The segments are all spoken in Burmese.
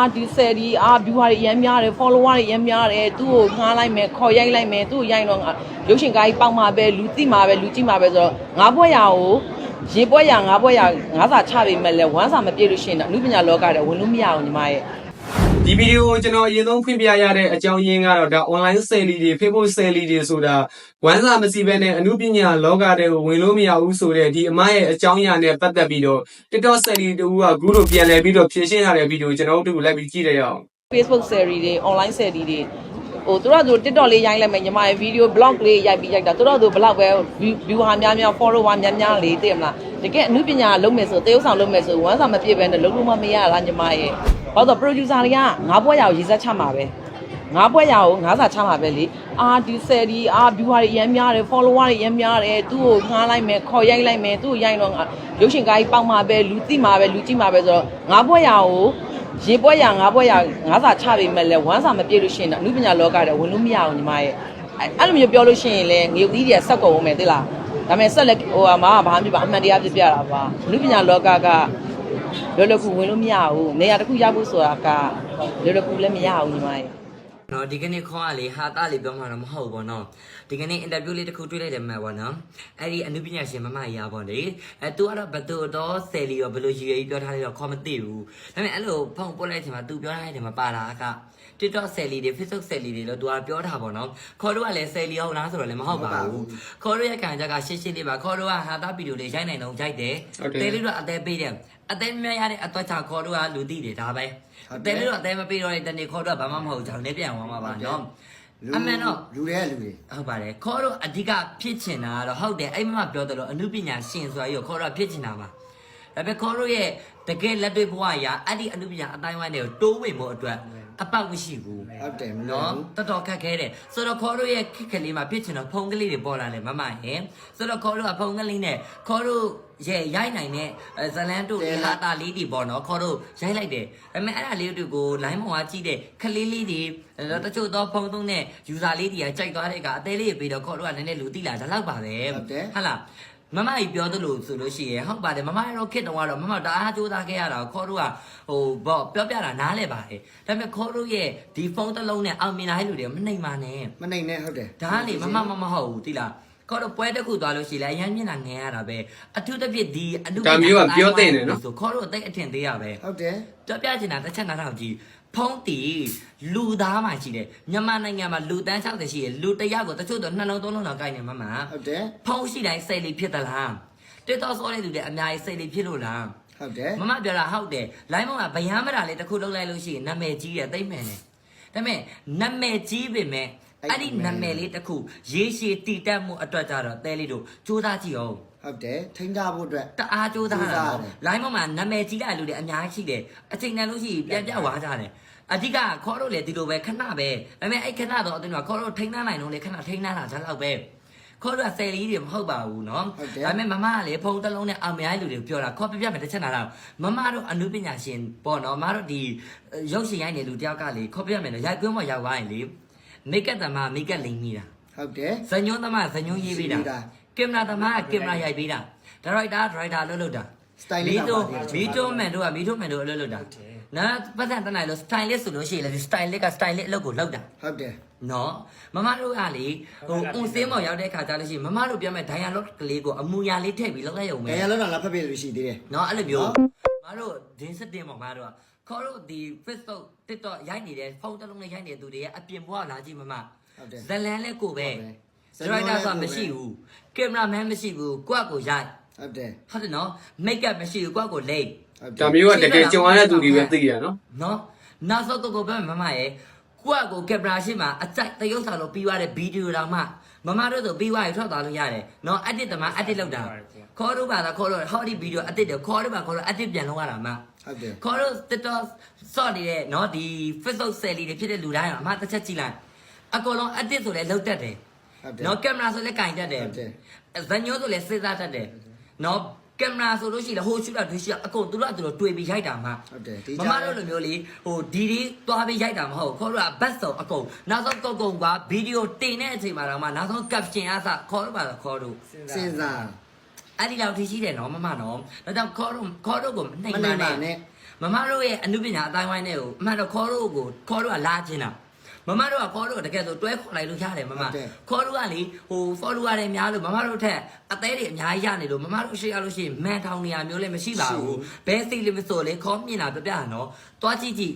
အာဒီဆယ်ဒီအာ viewer တွေအများများတယ် follower တွေအများများတယ်သူ့ကိုငှားလိုက်မယ်ခေါ်ရိုက်လိုက်မယ်သူ့ကိုရိုက်တော့ငါရုပ်ရှင်ကားကြီးပေါက်မှာပဲလူသိမှာပဲလူကြည့်မှာပဲဆိုတော့ငါးဘွက်ရကိုရေဘွက်ရငါးဘွက်ရငါးစာချပေးမယ်လဲဝမ်းစာမပြေလို့ရှိရင်တော့အနုပညာလောကတဲ့ဝင်လို့မရအောင်ညီမရဲ့ ဒီဗီဒီယိုကိုကျွန်တော်အရင်ဆုံးဖွင့်ပြရတဲ့အကြောင်းရင်းကတော့ဒါ online sale တွေ Facebook sale တွေဆိုတာဝမ်းစာမစီဘဲနဲ့အမှုပညာလောကတဲ့ကိုဝင်လို့မရဘူးဆိုတဲ့ဒီအမရဲ့အကြောင်းအရာနဲ့ပတ်သက်ပြီးတော့ TikTok sale တူကအခုလိုပြန်လည်ပြီးတော့ဖြည့်ရှင်းရတဲ့ဗီဒီယိုကျွန်တော်တို့လိုက်ပြီးကြည့်ရအောင် Facebook series တွေ online series တွေဟိုသူတို့ကသူ TikTok လေးရိုက်လိုက်မယ်ညီမရဲ့ video blog လေးရိုက်ပြီးရိုက်တာသူတို့ကသူဘလောက်ပဲ viewer များများ follower များများလေးသိမလားတကယ်အမှုပညာလုံးမယ်ဆိုသေဥဆောင်လုံးမယ်ဆိုဝမ်းစာမပြည့်ပဲနဲ့လုံးလုံးမမရလားညီမရဲ့ ဘာလို့ producer တွေကငါးဘွက်ရကိုရေးဆက်ချမှာပဲငါးဘွက်ရကိုငါးစာချမှာပဲလေအာဒီ series အာ viewer တွေအများများတယ် follower တွေအများများတယ်သူ့ကိုငှားလိုက်မယ်ခေါ်ရိုက်လိုက်မယ်သူ့ကိုရိုက်တော့ငါရုပ်ရှင်ကားကြီးပေါက်မှာပဲလူသိမှာပဲလူကြည့်မှာပဲဆိုတော့ငါးဘွက်ရကိုရေပွဲရငါးပွဲရငါးစာချပေးမယ်လဲဝမ်းစာမပြေလို့ရှိရင်တော့အနုပညာလောကတဲ့ဝင်လို့မရအောင်ညီမရဲ့အဲ့အဲ့လိုမျိုးပြောလို့ရှိရင်လဲငရုတ်သီးတွေကဆက်ကုန်အောင်မယ်သိလားဒါပေမဲ့ဆက်လက်ဟိုဟာမှာဘာမှမဖြစ်ပါအမှန်တရားပြပြတာပါအနုပညာလောကက လောလောကူဝင်လို့မရဘူးနေရာတစ်ခုရဖို့ဆိုတာကလောလောကူလည်းမရဘူးညီမရဲ့နော်ဒီကနေ့ခေါ်ရလေဟာတာလေးပြောမှတော့မဟုတ်ဘူးပေါ့နော်ဒီကနေ့အင်တာဗျူးလေးတစ်ခုတွေ့လိုက်တယ်မှတ်ပါနော်အဲ့ဒီအနုပညာရှင်မမရာပေါ့လေအဲသူကတော့ဘသူတော့ဆယ်လီရောဘယ်လိုရည်ရည်ပြောထားလဲတော့ခေါ်မသိဘူးဒါပေမဲ့အဲ့လိုဖုန်းပို့လိုက်ချိန်မှာ तू ပြောထားတဲ့ချိန်မှာပါလာက TikTok ဆယ်လီတွေ Facebook ဆယ်လီတွေလို့ तू ကပြောထားပါတော့ခေါ်တော့ကလည်းဆယ်လီဟုတ်လားဆိုတော့လည်းမဟုတ်ပါဘူးခေါ်တော့ရဲ့ခံကြကရှင်းရှင်းလေးပါခေါ်တော့ကဟာတာဗီဒီယိုလေးရိုက်နိုင်တော့ရိုက်တယ်တဲလေးတော့အသေးပေးတယ် အသေးမြရတဲ့အတော့ချခေါ်တော့ကလူသိတယ်ဒါပဲတဲလေးတော့အသေးမပေးတော့တဲ့တနေ့ခေါ်တော့ဘာမှမဟုတ်ကြောင်းလည်းပြန်သွားမှာပါနော်အမှန်တော့လူတွေကလူတွေဟုတ်ပါတယ်ခေါ်တော့အဓိကဖြစ်ချင်တာကတော့ဟုတ်တယ်အဲ့မမပြောတယ်လို့အမှုပညာရှင်ဆိုရရောခေါ်တော့ဖြစ်ချင်တာပါ ဒါပေမဲ့ခေါ်တော့ရဲ့တကယ်လက်တွေ့ဘဝအရာအဲ့ဒီအမှုပညာအတိုင်းဝိုင်းတွေကိုတိုးဝင်ဖို့အတွက်အပေါက်မရှိဘူးဟုတ်တယ်မလို့နော်တော်တော်ခက်ခဲတယ်ဆိုတော့ခေါ်တို့ရဲ့ခက်ကလေးမှာဖြစ်ချင်တော့ဖုန်းကလေးတွေပေါ်လာတယ်မမရဲ့ဆိုတော့ခေါ်တို့ကဖုန်းကလေးနဲ့ခေါ်တို့ရဲ့ရိုက်နိုင်တဲ့အဲဇလန်တို့ဒီဟာတာလေးတွေပေါ့နော်ခေါ်တို့ရိုက်လိုက်တယ်ဒါပေမဲ့အဲ့ဒါလေးတွေကို line ပေါ်ကကြည့်တဲ့ခလေးလေးတွေအဲတချို့တော့ဖုန်းသုံးတဲ့ user လေးတွေကကြိုက်သွားတဲ့ကအသေးလေးတွေပြီးတော့ခေါ်တို့ကနည်းနည်းလူတိလာဒါတော့ပါပဲဟုတ်လား မမကြီးပြောသလိုဆိုလို့ရှိရင်ဟုတ်ပါတယ်မမရောခစ်တုံးကတော့မမတအားကြိုးစားခဲ့ရတာခေါ်တို့ကဟိုဘောပြောပြတာနားလဲပါတယ်ဒါပေမဲ့ခေါ်တို့ရဲ့ဒီဖုန်းတစ်လုံးနဲ့အောင်မြင်လာတဲ့လူတွေမနှိမ်ပါနဲ့မနိုင်နဲ့ဟုတ်တယ်ဒါကလေမမမမဟုတ်ဘူးတိလားခေါ်တော့ပွဲတစ်ခုသွားလို့ရှိရင်လည်းအရင်မျက်နှာငယ်ရတာပဲအထူးသဖြင့်ဒီအနုဒါမျိုးကပြောတဲ့နေနော်ဆိုခေါ်တော့အသိအထင်သေးရပဲဟုတ်တယ်ပြောပြချင်တာတစ်ချက်နားထောင်ကြည့် ဖုံးတီလူသားမှရှိတယ်မြန်မာနိုင်ငံမှာလူတန်း60ရှိတယ်လူတစ်ယောက်ကိုတချို့တော့နှလုံးသုံးလုံးတော့ကိုက်နေမှာမှာဟုတ်တယ်ဖုံးရှိတိုင်းစိတ်လေးဖြစ်သလားတက်တော့စောတဲ့လူတွေအများကြီးစိတ်လေးဖြစ်လို့လားဟုတ်တယ်မမပြောတာဟုတ်တယ်လိုင်းမောင်ကဗျမ်းမတာလေးတစ်ခုလုံးလိုက်လို့ရှိရင်နာမည်ကြီးတယ်သိမ့်မယ်နဲ့ဒါပေမဲ့နာမည်ကြီးပေမဲ့ အဲ့ဒီနာမည်လေးတစ်ခုရေရှည်တည်တက်မှုအတွက်ကြတော့တဲလေးတို့စူးစမ်းကြည့်အောင် ဟုတ်တယ်ထိန်းထားဖို့အတွက် တအားစူးစမ်း ကြိုးစား တာ ရတယ် လိုင်းမောင်မှာနာမည်ကြီးတဲ့လူတွေအများကြီးရှိတယ်အချိန်တန်လို့ရှိရင်ပြန်ပြဝါကြတယ်အဓိကခေါ်လို့လေဒီလိုပဲခဏပဲဒါပေမဲ့အဲ့ခဏတော့အတင်းကခေါ်လို့ထိန်းထားနိုင်တော့လေခဏထိန်းထားတာဒါလောက်ပဲခေါ်လို့ဆယ်လီတွေမဟုတ်ပါဘူးเนาะ ဟုတ်တယ် ဒါပေမဲ့မမကလေဖုန်းတစ်လုံးနဲ့အောင်များလူတွေပြောတာခေါ်ပြပြမယ်တစ်ချက်နာတော့မမတို့အနုပညာရှင်ပေါ့နော်မမတို့ဒီရုပ်ရှင်ရိုက်နေလူတယောက်ကလေခေါ်ပြမယ်နော်ရိုက်ကွင်းမရောက်သွားရင်လေ မိတ်ကပ်သမားမိတ်ကပ်လိမ်မိတာဟုတ်တယ်ဇညွန်းသမားဇညွန်းရေးပေးတာရေးပေးတာကင်မရာသမားကကင်မရာရိုက်ပေးတာဒါရိုက်တာဒရိုက်တာလုပ်လို့တာ Stylist မီတိုကပါသေးတယ်မီတိုမန်တို့ကမီတိုမန်တို့အလုပ်လုပ်တာနော်ပတ်စံတနိုင်လို့ stylist ဆိုလို့ရှိရင်လေ stylist က stylist အလုပ်ကိုလုပ်တာဟုတ်တယ်နော်မမတို့ကလေဟိုအွန်စင်းမောင်ရောက်တဲ့ခါကျလို့ရှိရင်မမတို့ပြောမဲ့ dialogue ကလေးကိုအမူအရာလေးထည့်ပြီးလုပ်လိုက်ရုံပဲငယ်ရလုံးတော့လာဖက်ပြလို့ရှိသေးတယ်နော်အဲ့လိုမျိုးမတို့ဒင်းစတင်မောင်မတို့ကခေါ်တို့ဒီ Facebook TikTok ရိုက်နေတဲ့ဖုန်းတစ်လုံးနဲ့ရိုက်နေတဲ့သူတွေရဲ့အပြင်ဘဝလာကြည့်မမဟုတ်တယ်ဇလန်လည်းကိုပဲဟုတ်တယ်ဒရိုက်တာဆိုတာမရှိဘူးကင်မရာမန်မရှိဘူးကိုယ့်ကိုရိုက်ဟုတ်တယ်ဟုတ်တယ်နော်မိတ်ကပ်မရှိဘူးကိုယ့်ကိုလိမ့်ဟုတ်တဒါယ်မျိုးကတကယ်ကြုံရတဲ့သူတွေပဲသိရနော်နော်နောက်ဆုံးကိုကိုပဲမမရဲ့ကိုယ့်ကိုကင်မရာရှိမှအကြိုက်တရုပ်ဆောင်လို့ပြီးသွားတဲ့ဗီဒီယိုတောင်မှ မမတို့ဆိုပြီးသွားရင်ထွက်သွားလို့ရတယ်နော်အတစ်တမအတစ်လောက်တာခေါ်တို့ပါလားခေါ်တို့ဟောဒီဗီဒီယိုအတစ်တယ်ခေါ်တို့ပါခေါ်တို့အတစ်ပြန်လုံးရတာမှဟုတ်တယ်ခေါ်တို့ TikTok စော့နေတဲ့နော်ဒီ Facebook ဆယ်လီတွေဖြစ်တဲ့လူတိုင်းအမတစ်ချက်ကြည့်လိုက်အကုန်လုံးအတစ်ဆိုလဲလောက်တတ်တယ်ဟုတ်တယ်နော်ကင်မရာဆိုလဲကင်တတ်တယ်ဟုတ်တယ်ဇညိုးဆိုလဲစဉ်းစားတတ်တယ်နော် ကင်မရာဆိုလို့ရှိရင်ဟိုရှူတာတွေရှိတာအကုန်သူတို့ကသူတို့တွေ့ပြီးရိုက်တာမှဟုတ်တယ်ဒီမမတို့လိုမျိုးလေဟိုဒီဒီသွားပြီးရိုက်တာမဟုတ်ခေါ်တို့ကဘတ်စုံအကုန်နောက်ဆုံးကုတ်ကုံကဗီဒီယိုတင်တဲ့အချိန်မှာတော့မှနောက်ဆုံး caption အစခေါ်တို့ပါတော့ခေါ်တို့စဉ်းစားအဲ့ဒီလောက်ထိရှိတယ်နော်မမနော်ဒါကြောင့်ခေါ်တို့ခေါ်တို့ကိုနှိမ်မမနိုင်ပါနဲ့နဲ့မမမတို့ရဲ့အမှုပညာအတိုင်းဝိုင်းနဲ့ကိုအမှန်တော့ခေါ်တို့ကိုခေါ်တို့ကလာခြင်းတာ မမတို့ကခေါ်တို့ကိုတကယ်ဆိုတွဲခေါ်လိုက်လို့ရတယ်မမခေါ်တို့ကလေဟို follower တွေများလို့မမတို့ထက်အသေးတွေအများကြီးရနေလို့မမတို့ရှိရလို့ရှိရင်မန်ထောင်နေရမျိုးလည်းမရှိပါဘူးဘဲစီလေးမဆိုလေခေါ်မြင်တာပြပြနော်တွားကြည့်ကြည့်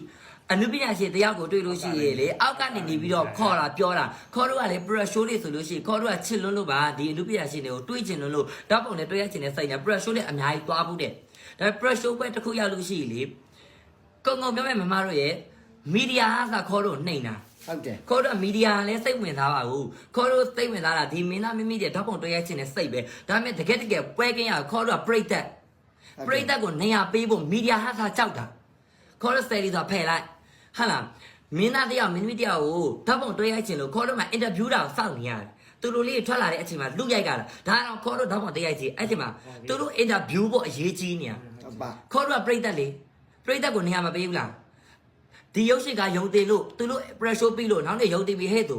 အနုပညာရှင်တယောက်ကိုတွေ့လို့ရှိရင်လေအောက်ကနေနေပြီးတော့ခေါ်တာပြောတာခေါ်တို့ကလေ brush show တွေဆိုလို့ရှိရင်ခေါ်တို့ကချစ်လွန်းလို့ပါဒီအနုပညာရှင်တွေကိုတွေးချင်လွန်းလို့တောက်ပုံနဲ့တွေ့ရချင်တဲ့စိတ်နဲ့ brush show တွေအများကြီးသွားဘူးတဲ့ဒါပေမဲ့ brush show ပဲတစ်ခုရောက်လို့ရှိရင်လေကုံကုံပြောမဲ့မမတို့ရဲ့မီဒီယာဟာခေါ်တို့နှိမ်တာ ဟုတ်တယ်ခေါ်တော့မီဒီယာလည်းစိတ်ဝင်စားပါဘူးခေါ်တော့စိတ်ဝင်စားတာဒီမင်းသားမိမိတဲ့ဓာတ်ပုံတွေ့ရချင်းနဲ့စိတ်ပဲဒါပေမဲ့တကယ်တကယ်ပွဲကင်းရခေါ်တော့ပရိသတ်ပရိသတ်ကိုနေရာပေးဖို့မီဒီယာဟာသာကြောက်တာခေါ်တော့စတယ်လီဆိုဖယ်လိုက်ဟာလားမင်းသားတယောက်မင်းသမီးတယောက်ကိုဓာတ်ပုံတွေ့ရချင်းလို့ခေါ်တော့မှအင်တာဗျူးတာကိုစောင့်နေရတယ်သူတို့လေးထွက်လာတဲ့အချိန်မှာလူရိုက်ကြတာဒါတော့ခေါ်တော့ဓာတ်ပုံတွေ့ရချင်းအဲ့ဒီမှာသူတို့အင်တာဗျူးဖို့အရေးကြီးနေရဟုတ်ပါခေါ်တော့ပရိသတ်လေပရိသတ်ကိုနေရာမပေးဘူးလား ဒီရုပ်ရှင်ကယုံတင်လို့သူတို့ pressure ပြီးလို့နောက်နေ့ယုံတင်ပြီးဟဲ့သူ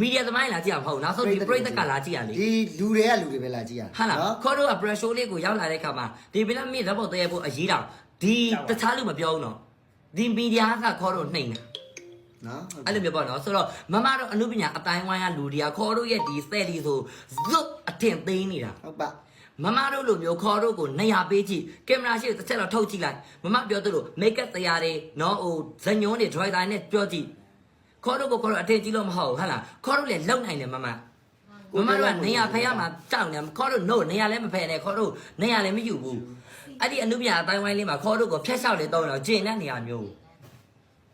မီဒီယာသမိုင်းလာကြည့်အောင်မဟုတ်နောက်ဆုံးဒီပရိသတ်ကလာကြည့်ရလေဒီလူတွေကလူတွေပဲလာကြည့်ရဟာလားခေါ်တော့ pressure လေးကိုရောက်လာတဲ့ခါမှာဒီဗီလာမီဓာတ်ပုံတည့်ရဖို့အရေးတော်ဒီတခြားလူမပြောဘူးနော်ဒီမီဒီယာကခေါ်တော့နှိမ့်တယ်နော်အဲ့လိုမျိုးပေါ့နော်ဆိုတော့မမတို့အမှုပညာအတိုင်းဝိုင်းကလူတွေကခေါ်တော့ရဲ့ဒီစက်ဒီဆိုဇွတ်အထင်သိမ်းနေတာဟုတ်ပါ မမတို့လိုမျိုးခေါ်တို့ကိုနေရာပေးကြည့်ကင်မရာရှိတစ်ချက်တော့ထုတ်ကြည့်လိုက်မမပြောသလိုမိတ်ကပ်တရားတွေနော်ဟိုဇညုံးတွေ driver နဲ့ပြောကြည့်ခေါ်တို့ကိုခေါ်တို့အထင်ကြီးလို့မဟုတ်ဘူးဟာလားခေါ်တို့လည်းလုံနိုင်တယ်မမမမတို့ကနေရာဖယ်ရမှာကြောက်နေခေါ်တို့ no နေရာလည်းမဖယ်နဲ့ခေါ်တို့နေရာလည်းမယူဘူးအဲ့ဒီအနုပြအတိုင်းဝိုင်းလေးမှာခေါ်တို့ကိုဖျက်လျှောက်လေတော့တော့ဂျင်တဲ့နေရာမျိုး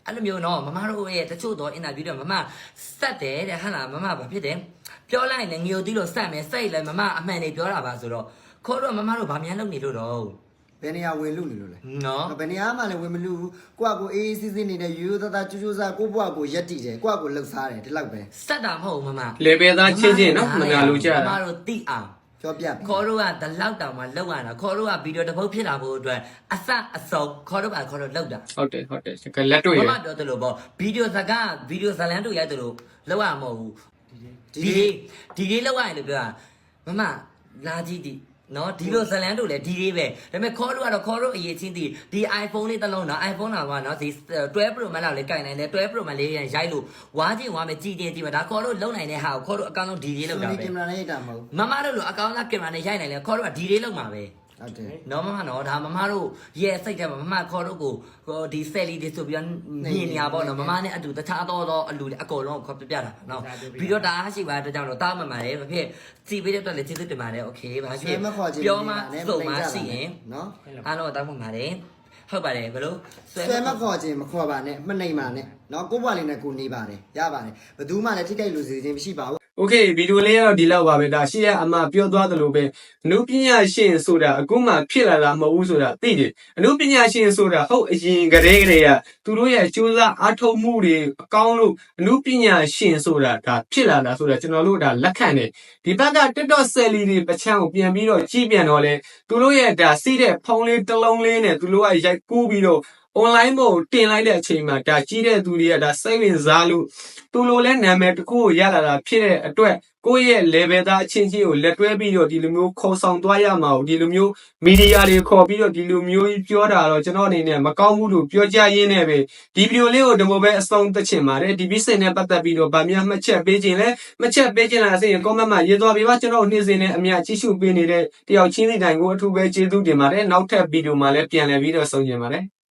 အဲ့လိုမျိုးနော်မမတို့ရဲ့တချို့တော့အင်တာဗျူးတော့မမစက်တယ်တဲ့ဟာလားမမဘာဖြစ်တယ် ပြောလိုက်ရင်လည်းငြိုတီးလို့စက်မယ်စိတ်လည်းမမအမှန်တွေပြောတာပါဆိုတော့ခေါ်တော့မမတို့ဗာမြန်လုပ်နေလို့တော့ဘယ်နေရာဝင်လူနေလို့လဲနော်ဘယ်နေရာမှလည်းဝင်မလူဘူးကိုကကိုအေးအေးဆေးဆေးနေတဲ့ရိုးရိုးသားသားကျူးကျူးစားကိုဘွားကိုရက်တည်တယ်ကိုကကိုလှုပ်ရှားတယ်ဒီလောက်ပဲစက်တာမဟုတ်ဘူးမမလေဘယ်သားချင်းချင်းနော်မနာလို့ကြမတာမတို့တိအောင်ပြောပြပြီခေါ်တို့ကဒီလောက်တောင်မှလောက်ရတာခေါ်တို့ကဗီဒီယိုတစ်ပုတ်ဖြစ်လာဖို့အတွက်အစအစုံခေါ်တို့ကခေါ်တို့လောက်တာဟုတ်တယ်ဟုတ်တယ်ကလက်တွေ့မရမပြောသလိုပေါ့ဗီဒီယိုစကားဗီဒီယိုဇလန်တို့ရိုက်သလိုလောက်ရမှာမဟုတ်ဘူး ဒီဒီလေးဒီလေးလောက်ရရင်လို့ပြောတာမမလာကြည့်ဒီနော်ဒီလိုဇလန်တို့လည်းဒီလေးပဲဒါပေမဲ့ခေါ်တို့ကတော့ခေါ်တို့အရေးချင်းဒီဒီ iPhone လေးတစ်လုံးနော် iPhone လာကနော်ဒီ12 Pro Max လောက်လေးကင်နိုင်တယ်12 Pro Max လေးရိုက်လို့ဝါးချင်းဝါမယ်ကြည်တင်ကြည့်မှာဒါခေါ်တို့လုံနိုင်တဲ့ဟာကိုခေါ်တို့အကောင့်လုံးဒီလေးလောက်တာဒီပဲကင်မရာနဲ့ရိုက်တာမဟုတ်မမတို့လိုအကောင့်လားကင်မရာနဲ့ရိုက်နိုင်လဲခေါ်တို့ကဒီလေးလောက်မှာပဲ ဟုတ်တယ် နော်မမနော်ဒါမမတို့ရဲ့စိတ်ထဲမှာမမခေါ်တို့ကိုဟိုဒီဆယ်လီဒီဆိုပြီးတော့မြင်နေရပါတော့မမနဲ့အတူတခြားတော့တော့အလူအကုန်လုံးခေါ်ပြပြတာနော်ပြီးတော့ဒါရှိပါတဲ့ကြောင့်တော့တောင်းမှန်ပါတယ်မဖြစ်စီပေးတဲ့အတွက်လည်းကျေးဇူးတင်ပါတယ်โอเคဘာဖြ ဆွဲ စ် မခေါ်ခြင်း ပြောမှစုံမှရှိရင် နော် အားလုံးတောင်းမှန်ပါတယ်ဟုတ်ပါတယ်ဘယ်လို ဆွဲမခေါ်ခြင်းမခေါ်ပါနဲ့မနှိမ်ပါနဲ့နော်ကိုဘွားလေးနဲ့ကိုနေပါတယ်ရပါတယ်ဘယ်သူမှလည်းထိခိုက်လို့စီခြင်းမရှိပါဘူး โอเคဗီဒီယိုလေးကတော့ဒီလောက်ပါပဲဒါရှိရအမပြောသွားသလိုပဲအနုပညာရှင်ဆိုတာအခုမှဖြစ်လာတာမဟုတ်ဘူးဆိုတာသိတယ်အနုပညာရှင်ဆိုတာဟုတ်အရင်ကတည်းကတည်းကသူတို့ရဲ့ကြိုးစားအားထုတ်မှုတွေအကောင်းလို့အနုပညာရှင်ဆိုတာဒါဖြစ်လာတာဆိုတာကျွန်တော်တို့ဒါလက်ခံတယ်ဒီဘက်က TikTok ဆယ်လီတွေပချမ်းကိုပြန်ပြီးတော့ကြည့်ပြန်တော့လေသူတို့ရဲ့ဒါစီးတဲ့ဖုန်းလေးတစ်လုံးလေးနဲ့သူတို့ကရိုက်ကူးပြီးတော့ online ပေါ်ကိုတင်လိုက်တဲ့အချိန်မှာဒါကြီးတဲ့သူတွေကဒါစိတ်ဝင်စားလို့သူလိုလဲနာမည်တစ်ခုကိုရလာတာဖြစ်တဲ့အတွက်ကိုယ့်ရဲ့ level သားအချင်းချင်းကိုလက်တွဲပြီးတော့ဒီလိုမျိုးခေါ်ဆောင်သွားရမှာကိုဒီလိုမျိုးမီဒီယာတွေခေါ်ပြီးတော့ဒီလိုမျိုးကြီးပြောတာတော့ကျွန်တော်အနေနဲ့မကောင်းဘူးလို့ပြောကြရင်းနဲ့ပဲဒီဗီဒီယိုလေးကိုဒီလိုပဲအဆုံးသတ်ချင်ပါတယ်ဒီ business နဲ့ပတ်သက်ပြီးတော့ဗာများမှတ်ချက်ပေးခြင်းလဲမှတ်ချက်ပေးခြင်းလားဆိုရင် comment မှာရေးသွားပေးပါကျွန်တော်နေ့စဉ်နဲ့အများကြီးရှုပေးနေတဲ့တယောက်ချင်းစီတိုင်းကိုအထူးပဲကျေးဇူးတင်ပါတယ်နောက်ထပ်ဗီဒီယိုမှာလည်းပြန်လည်ပြီးတော့ဆုံကျင်ပါတယ်